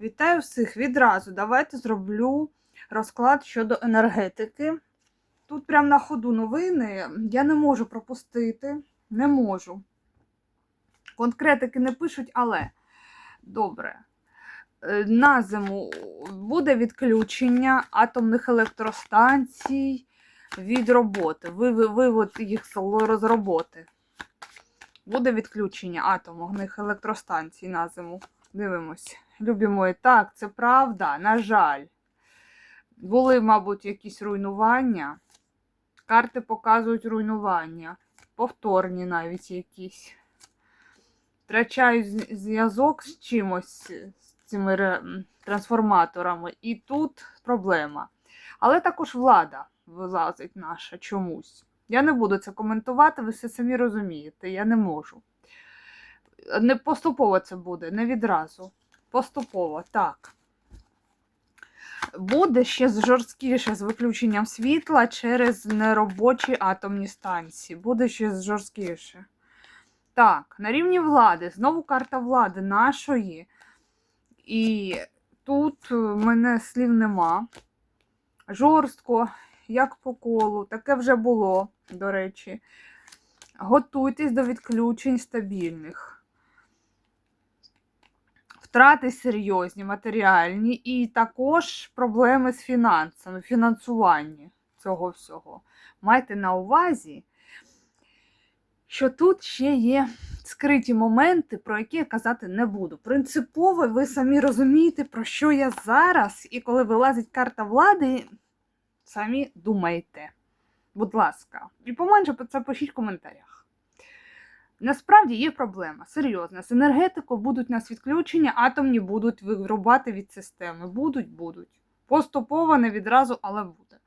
Вітаю всіх відразу. Давайте зроблю розклад щодо енергетики. Тут прямо на ходу новини. Я не можу пропустити. Не можу. Конкретики не пишуть, але добре. Е, На зиму буде відключення атомних електростанцій від роботи. Вивод їх з роботи. Буде відключення атомних електростанцій на зиму. Дивимось. Любі мої, так, це правда, на жаль. Були, мабуть, якісь руйнування. Карти показують руйнування. Повторні навіть якісь. Втрачають зв'язок з чимось, з цими трансформаторами. І тут проблема. Але також влада вилазить наша чомусь. Я не буду це коментувати, ви все самі розумієте, я не можу. Не поступово це буде, не відразу. Поступово, так. Буде ще жорсткіше з виключенням світла через неробочі атомні станції. Буде ще жорсткіше. Так, на рівні влади. Знову карта влади нашої. І тут в мене слів нема. Жорстко, як по колу. Таке вже було, до речі. Готуйтесь до відключень стабільних втрати серйозні, матеріальні, і також проблеми з фінансами, фінансування цього всього. Майте на увазі, що тут ще є скриті моменти, про які я казати не буду. Принципово, ви самі розумієте, про що я зараз, і коли вилазить карта влади, самі думайте. Будь ласка, і поменше про це пишіть в коментарях. Насправді є проблема серйозна. З енергетикою будуть нас відключення, атомні будуть вирубати від системи. Будуть, будуть. Поступово, не відразу, але будуть.